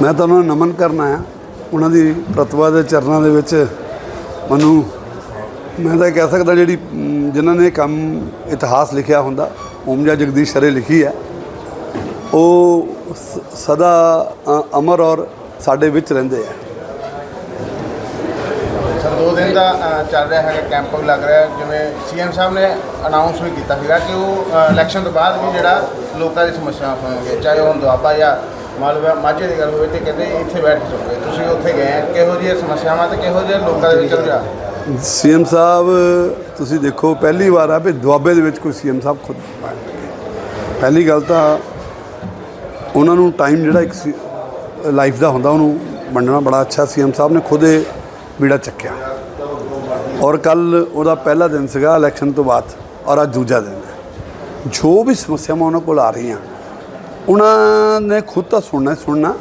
ਮੈਂ ਤਾਂ ਉਹਨਾਂ ਨੂੰ ਨਮਨ ਕਰਨਾ ਆਇਆ ਉਹਨਾਂ ਦੀ ਪ੍ਰਤਿਭਾ ਦੇ ਚਰਨਾਂ ਦੇ ਵਿੱਚ ਮੈਨੂੰ ਮੈਂ ਤਾਂ ਕਹਿ ਸਕਦਾ ਜਿਹੜੀ ਅਮ, ਜਿਨ੍ਹਾਂ ਨੇ ਕੰਮ ਇਤਿਹਾਸ ਲਿਖਿਆ ਹੁੰਦਾ ਓਮਜਾ ਜਗਦੀਸ਼ ਸ਼ਰੇ ਲਿਖੀ ਹੈ ਉਹ ਸ- ਸਦਾ ਅਮਰ ਔਰ ਸਾਡੇ ਵਿੱਚ ਰਹਿੰਦੇ ਆ ਦੋ ਦਿਨ ਦਾ ਚੱਲ ਰਿਹਾ ਹੈਗਾ ਕੈਂਪ ਲੱਗ ਰਿਹਾ ਹੈ। ਜਿਵੇਂ ਸੀਐਮ ਸਾਹਿਬ ਨੇ ਅਨਾਉਂਸ ਵੀ ਕੀਤਾ ਸੀਗਾ ਕਿ ਉਹ ਇਲੈਕਸ਼ਨ ਤੋਂ ਬਾਅਦ ਵੀ ਜਿਹੜਾ ਲੋਕਾਂ ਦੀ ਸਮੱਸਿਆਵਾਂ ਸੁਣਨਗੇ ਚਾਹੇ ਉਹ ਦੁਆਬਾ ਜਾਂ ਮਾਲਵਾ ਮਾਝੇ ਦੀ ਗੱਲ ਹੋਵੇ ਤੇ ਕਹਿੰਦੇ ਇੱਥੇ ਬੈਠ ਕੇ ਸੁਣੋਗੇ ਤੁਸੀਂ ਉੱਥੇ ਗਏ, ਕਿਹੋ ਜਿਹੀਆਂ ਸਮੱਸਿਆਵਾਂ ਤੇ ਕਿਹੋ ਜਿਹੇ ਲੋਕਾਂ ਦੇ ਵਿੱਚ ਚੱਲ ਸੀਐਮ ਸਾਹਿਬ, ਤੁਸੀਂ ਦੇਖੋ, ਪਹਿਲੀ ਵਾਰ ਆ ਵੀ ਦੁਆਬੇ ਦੇ ਵਿੱਚ ਕੋਈ ਸੀਐਮ ਸਾਹਿਬ ਖੁਦ ਪਹਿਲੀ ਗੱਲ ਤਾਂ ਉਹਨਾਂ ਨੂੰ ਟਾਈਮ ਜਿਹੜਾ ਇੱਕ ਲਾਈਫ ਦਾ ਹੁੰਦਾ, ਉਹਨੂੰ ਵੰਡਣਾ ਬੜਾ ਅੱਛਾ। ਸੀਐਮ ਸਾਹਿਬ ਨੇ ਖੁਦ ਇਹ ਬੀੜਾ ਚੱਕਿਆ। ਔਰ ਕੱਲ ਉਹਦਾ ਪਹਿਲਾ ਦਿਨ ਸੀਗਾ ਇਲੈਕਸ਼ਨ ਤੋਂ ਬਾਅਦ, ਔਰ ਅੱਜ ਦੂਜਾ ਦਿਨ ਜੋ ਵੀ ਸਮੱਸਿਆਵਾਂ ਉਹਨਾਂ ਕੋਲ ਆ ਰਹੀਆਂ ਉਹਨਾਂ ਨੇ ਖੁਦ ਤਾਂ ਸੁਣਨਾ ਸੁਣਨਾ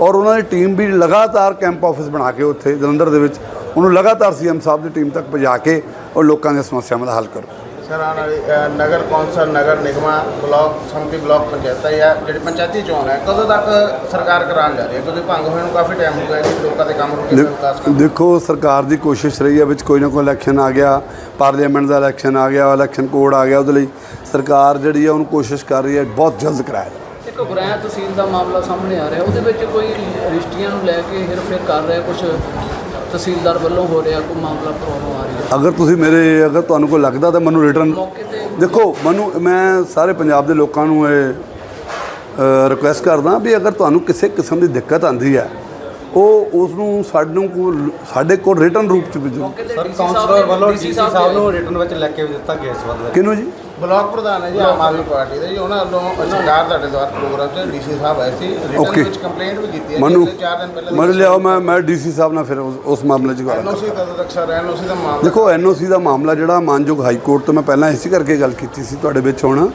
ਔਰ ਉਹਨਾਂ ਦੀ ਟੀਮ ਵੀ ਲਗਾਤਾਰ ਕੈਂਪ ਆਫਿਸ ਬਣਾ ਕੇ ਉੱਥੇ ਜਲੰਧਰ ਦੇ ਵਿੱਚ ਉਹਨੂੰ ਲਗਾਤਾਰ ਸੀਐਮ ਸਾਹਿਬ ਦੀ ਟੀਮ ਤੱਕ ਪਹੁੰਚਾ ਕੇ ਔਰ ਲੋਕਾਂ ਦੀਆਂ ਸਮੱਸਿਆਵਾਂ ਦਾ ਹੱਲ ਕਰੋ ਸਰ ਆਉਣ ਵਾਲੀ ਨਗਰ ਕੌਂਸਲ ਨਗਰ ਨਿਗਮਾਂ ਬਲਾਕ ਸੰਮਤੀ ਬਲਾਕ ਪੰਚਾਇਤਾਂ ਜਾਂ ਜਿਹੜੀ ਪੰਚਾਇਤੀ ਚੋਣ ਹੈ ਕਦੋਂ ਤੱਕ ਸਰਕਾਰ ਕਰਾਉਣ ਜਾ ਰਹੀ ਹੈ? ਕਿਉਂਕਿ ਭੰਗ ਹੋਏ ਨੂੰ ਕਾਫੀ ਟਾਈਮ ਹੋ ਗਿਆ ਕਿ ਲੋਕਾਂ ਦੇ ਕੰਮ ਰੁਕੇ ਵਿਕਾਸ ਦੇਖੋ ਸਰਕਾਰ ਦੀ ਕੋਸ਼ਿਸ਼ ਰਹੀ ਹੈ ਵਿੱਚ ਕੋਈ ਨਾ ਕੋਈ ਇਲੈਕਸ਼ਨ ਆ ਗਿਆ ਪਾਰਲੀਮੈਂਟ ਦਾ ਇਲੈਕਸ਼ਨ ਆ ਗਿਆ ਇਲੈਕਸ਼ਨ ਕੋਡ ਆ ਗਿਆ ਉਹਦੇ ਲਈ ਸਰਕਾਰ ਜਿਹੜੀ ਹੈ ਉਹਨੂੰ ਕੋਸ਼ਿਸ਼ ਕਰ ਰਹੀ ਹੈ ਬਹੁਤ ਜਲਦ ਕਰਾਇਆ ਗੁਰੈਂ ਤਹਿਸੀਲ ਦਾ ਮਾਮਲਾ ਸਾਹਮਣੇ ਆ ਰਿਹਾ। ਉਹਦੇ ਵਿੱਚ ਕੋਈ ਰਿਸ਼ਤੀਆਂ ਨੂੰ ਲੈ ਕੇ ਹੇਰ-ਫੇਰ ਕਰ ਰਿਹਾ ਕੁਝ ਤਹਿਸੀਲਦਾਰ ਵੱਲੋਂ ਹੋ ਰਿਹਾ ਕੋਈ ਮਾਮਲਾ ਪ੍ਰੋਬਲਮ ਆ ਰਹੀ ਹੈ? ਅਗਰ ਤੁਸੀਂ ਮੇਰੇ ਅਗਰ ਤੁਹਾਨੂੰ ਕੋਈ ਲੱਗਦਾ ਤਾਂ ਮੈਨੂੰ ਰਿਟਰਨ ਦੇਖੋ ਮੈਨੂੰ ਮੈਂ ਸਾਰੇ ਪੰਜਾਬ ਦੇ ਲੋਕਾਂ ਨੂੰ ਇਹ ਰਿਕੁਐਸਟ ਕਰਦਾ ਵੀ ਅਗਰ ਤੁਹਾਨੂੰ ਕਿਸੇ ਕਿਸਮ ਦੀ ਦਿੱਕਤ ਆਂਦੀ ਹੈ ਉਹ ਉਸ ਨੂੰ ਸਾਨੂੰ ਕੋਲ ਸਾਡੇ ਕੋਲ ਰਿਟਰਨ ਰੂਪ ਚ ਭੇਜੋ। ਸਰ ਕਾਉਂਸਲਰ ਵੱਲੋਂ ਡੀਸੀ ਸਾਹਿਬ ਨੇ- ਰਿਟਰਨ ਵਿੱਚ ਲੈ ਕੇ ਵੀ ਦਿੱਤਾ ਗਿਆ ਇਸ ਕਿਹਨੂੰ ਜੀ? ਬਲਾਕ ਪ੍ਰਧਾਨ ਹੈ ਜੀ ਆਮ ਆਦਮੀ ਪਾਰਟੀ ਦੇ ਜੀ ਉਹਨਾਂ ਵੱਲੋਂ ਸਰਕਾਰ ਤੁਹਾਡੇ ਦੁਆਰ ਪ੍ਰੋਗਰਾਮ 'ਚ ਡੀਸੀ ਸਾਹਿਬ ਆਏ ਸੀ। Return Okay. ਵਿੱਚ ਕੰਪਲੇਂਟ ਵੀ ਕੀਤੀ ਹੈ ਮੈਨੂੰ ਕਿ ਚਾਰ ਦਿਨ ਪਹਿਲਾਂ ਮੈਨੂੰ ਲਿਆਓ ਮੈਂ ਮੈਂ ਡੀਸੀ ਸਾਹਿਬ ਨਾਲ ਫਿਰ ਉਸ ਉਸ ਮਾਮਲੇ 'ਚ ਗੱਲ ਐਨਓਸੀ ਕਦੋਂ ਤੱਕ ਸਰ ਐਨਓਸੀ ਦਾ ਮਾਮਲਾ? ਦੇਖੋ ਐਨਓਸੀ ਦਾ ਮਾਮਲਾ ਜਿਹੜਾ ਮਾਨਯੋਗ ਹਾਈ ਕੋਰਟ ਤੋਂ ਮੈਂ ਪਹਿਲਾਂ ਇਸੇ ਕਰਕੇ ਗੱਲ ਕੀਤੀ ਸੀ ਤੁਹਾਡੇ ਵਿੱਚ ਹੁਣ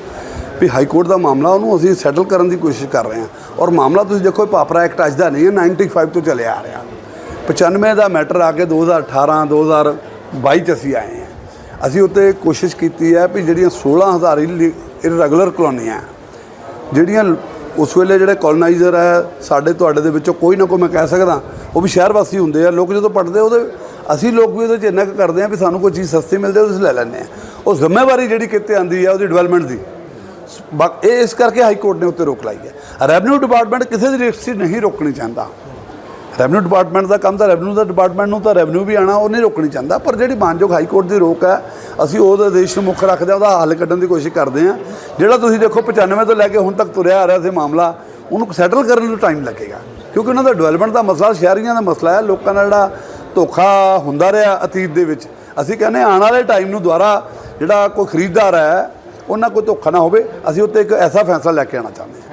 ਵੀ ਹਾਈ ਕੋਰਟ ਦਾ ਮਾਮਲਾ ਉਹਨੂੰ ਅਸੀਂ ਸੈਟਲ ਕਰਨ ਦੀ ਕੋਸ਼ਿਸ਼ ਕਰ ਰਹੇ ਹਾਂ। ਔਰ ਮਾਮਲਾ ਤੁਸੀਂ ਦੇਖੋ ਇਹ ਪਾਪਰਾ ਐਕਟ ਅੱਜ ਦਾ ਨਹੀਂ ਹੈ 95 ਤੋਂ ਚੱਲਿਆ ਆ ਰਿਹਾ। 95 ਦਾ ਮੈਟਰ ਆ ਕੇ 2018 2022 ਚ ਅਸੀਂ ਆਏ ਹਾਂ। ਅਸੀਂ ਉੱਤੇ ਕੋਸ਼ਿਸ਼ ਕੀਤੀ ਹੈ ਵੀ ਜਿਹੜੀਆਂ 16000 ਇਰੈਗੂਲਰ ਕਲੋਨੀਆਂ ਜਿਹੜੀਆਂ ਉਸ ਵੇਲੇ ਜਿਹੜੇ ਕਲੋਨਾਈਜ਼ਰ ਹੈ, ਸਾਡੇ ਤੁਹਾਡੇ ਦੇ ਵਿੱਚੋਂ ਕੋਈ ਨਾ ਕੋਈ ਮੈਂ ਕਹਿ ਸਕਦਾ, ਉਹ ਵੀ ਸ਼ਹਿਰ ਵਾਸੀ ਹੁੰਦੇ ਆ, ਲੋਕ ਜਦੋਂ ਪੜਦੇ ਉਹਦੇ, ਅਸੀਂ ਲੋਕ ਵੀ ਉਹਦੇ 'ਚ ਇੰਨਾ ਕੁ ਕਰਦੇ ਆ ਵੀ ਸਾਨੂੰ ਕੋਈ ਚੀਜ਼ ਸਸਤੀ ਮਿਲਦੀ ਹੈ ਉਹ ਅਸੀਂ ਲੈ ਲੈਂਦੇ ਆ। ਉਹ ਜ਼ਿੰਮੇਵਾਰੀ ਜਿਹੜੀ ਕਿਤੇ ਆਂਦੀ ਹੈ ਉਹਦੀ ਡਿਵੈਲਪਮੈਂਟ ਦੀ। ਬਾਕ- ਇਹ ਇਸ ਕਰਕੇ ਹਾਈ ਕੋਰਟ ਨੇ ਉੱਤੇ ਰੋਕ ਲਾਈ ਹੈ। ਰੈਵਨਿਊ ਡਿਪਾਰਟਮੈਂਟ ਕਿਸੇ ਦੀ ਰਜਿਸਟਰੀ ਨਹੀਂ ਰੋਕਣੀ ਚਾਹੁੰਦਾ। ਰੈਵਨਿਊ ਡਿਪਾਰਟਮੈਂਟ ਦਾ ਕੰਮ ਤਾਂ ਰੈਵਨਿਊ ਦਾ ਡਿਪਾਰਟਮੈਂਟ ਨੂੰ ਤਾਂ ਰੈਵਨਿਊ ਵੀ ਆਣਾ ਉਹ ਨਹੀਂ ਰੋਕਣੀ ਚਾਹੁੰਦਾ, ਪਰ ਜਿਹੜੀ ਮਾਨਯੋਗ ਹਾਈ ਕੋਰਟ ਦੀ ਰੋਕ ਹੈ, ਅਸੀਂ ਉਹਦੇ ਆਦੇਸ਼ ਨੂੰ ਮੁੱਖ ਰੱਖਦੇ ਹਾਂ, ਉਹਦਾ ਹੱਲ ਕੱਢਣ ਦੀ ਕੋਸ਼ਿਸ਼ ਕਰਦੇ ਹਾਂ। ਜਿਹੜਾ ਤੁਸੀਂ ਦੇਖੋ 95 ਤੋਂ ਲੈ ਕੇ ਹੁਣ ਤੱਕ ਤੁਰਿਆ ਆ ਰਿਹਾ ਸੀ ਮਾਮਲਾ, ਉਹਨੂੰ ਸੈਟਲ ਕਰਨ ਨੂੰ ਟਾਈਮ ਲੱਗੇਗਾ। ਕਿਉਂਕਿ ਉਹਨਾਂ ਦਾ ਡਿਵੈਲਪਮੈਂਟ ਦਾ ਮਸਲਾ, ਸ਼ਹਿਰੀਆਂ ਦਾ ਮਸਲਾ ਹੈ, ਲੋਕਾਂ ਦਾ ਜਿਹੜਾ ਧੋਖਾ ਹੁੰਦਾ ਰਿਹਾ ਅਤੀਤ ਦੇ ਵਿੱਚ। ਅਸੀਂ ਕਹਿੰਦੇ ਆਉਣ ਵਾਲੇ ਟਾਈਮ ਨੂੰ ਦੁਬਾਰਾ ਜਿਹੜਾ ਕੋਈ ਖਰੀਦਦਾਰ ਹੈ, ਉਹਨਾਂ ਕੋਈ ਧੋਖਾ ਨਾ ਹੋਵੇ, ਅਸੀਂ ਉੱਤੇ ਇੱਕ ਐਸਾ ਫੈਸਲਾ ਲੈ ਕੇ ਆਉਣਾ ਚਾਹੁੰਦੇ ਹਾਂ।